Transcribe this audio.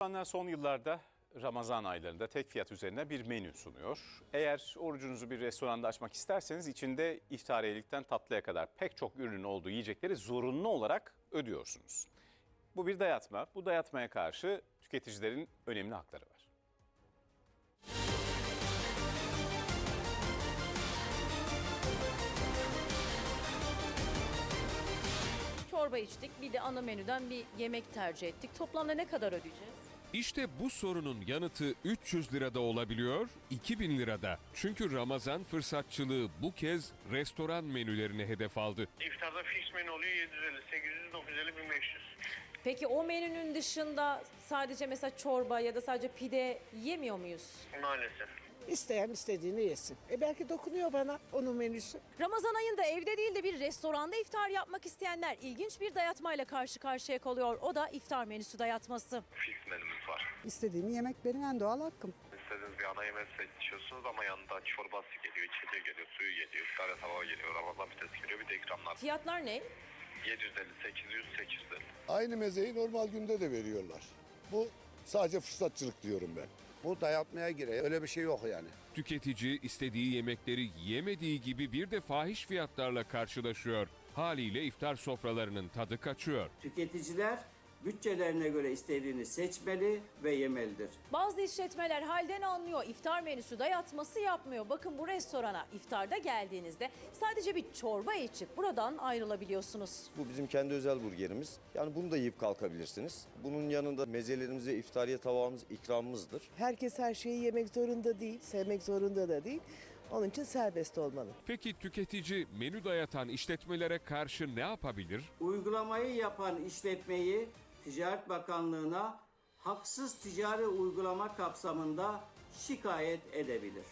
Restoranlar son yıllarda Ramazan aylarında tek fiyat üzerine bir menü sunuyor. Eğer orucunuzu bir restoranda açmak isterseniz içinde iftariyelikten tatlıya kadar pek çok ürünün olduğu yiyecekleri zorunlu olarak ödüyorsunuz. Bu bir dayatma. Bu dayatmaya karşı tüketicilerin önemli hakları var. Çorba içtik, bir de ana menüden bir yemek tercih ettik. Toplamda ne kadar ödeyeceğiz? İşte bu sorunun yanıtı 300 lirada olabiliyor, 2000 lirada. Çünkü Ramazan fırsatçılığı bu kez restoran menülerine hedef aldı. İftarda fix menü oluyor 750, 800, 950, 1500. Peki o menünün dışında sadece mesela çorba ya da sadece pide yemiyor muyuz? Maalesef. İsteyen istediğini yesin. E belki dokunuyor bana onun menüsü. Ramazan ayında evde değil de bir restoranda iftar yapmak isteyenler ilginç bir dayatmayla karşı karşıya kalıyor. O da iftar menüsü dayatması. Fix menümüz var. İstediğimi yemek benim en doğal hakkım. İstediğiniz bir ana yemek seçiyorsunuz ama yanında çorbası geliyor, içeceği geliyor, suyu geliyor, iftara tava geliyor, Ramazan pidesi geliyor, bir de ikramlar. Fiyatlar ne? 750, 800, 850. Aynı mezeyi normal günde de veriyorlar. Bu sadece fırsatçılık diyorum ben. Bu dayatmaya giriyor. Öyle bir şey yok yani. Tüketici istediği yemekleri yemediği gibi bir de fahiş fiyatlarla karşılaşıyor. Haliyle iftar sofralarının tadı kaçıyor. Tüketiciler bütçelerine göre istediğini seçmeli ve yemelidir. Bazı işletmeler halden anlıyor. İftar menüsü dayatması yapmıyor. Bakın bu restorana iftarda geldiğinizde sadece bir çorba içip buradan ayrılabiliyorsunuz. Bu bizim kendi özel burgerimiz. Yani bunu da yiyip kalkabilirsiniz. Bunun yanında mezelerimiz ve iftariye tabağımız ikramımızdır. Herkes her şeyi yemek zorunda değil, sevmek zorunda da değil. Onun için serbest olmalı. Peki tüketici menü dayatan işletmelere karşı ne yapabilir? Uygulamayı yapan işletmeyi Ticaret Bakanlığı'na haksız ticari uygulama kapsamında şikayet edebilir.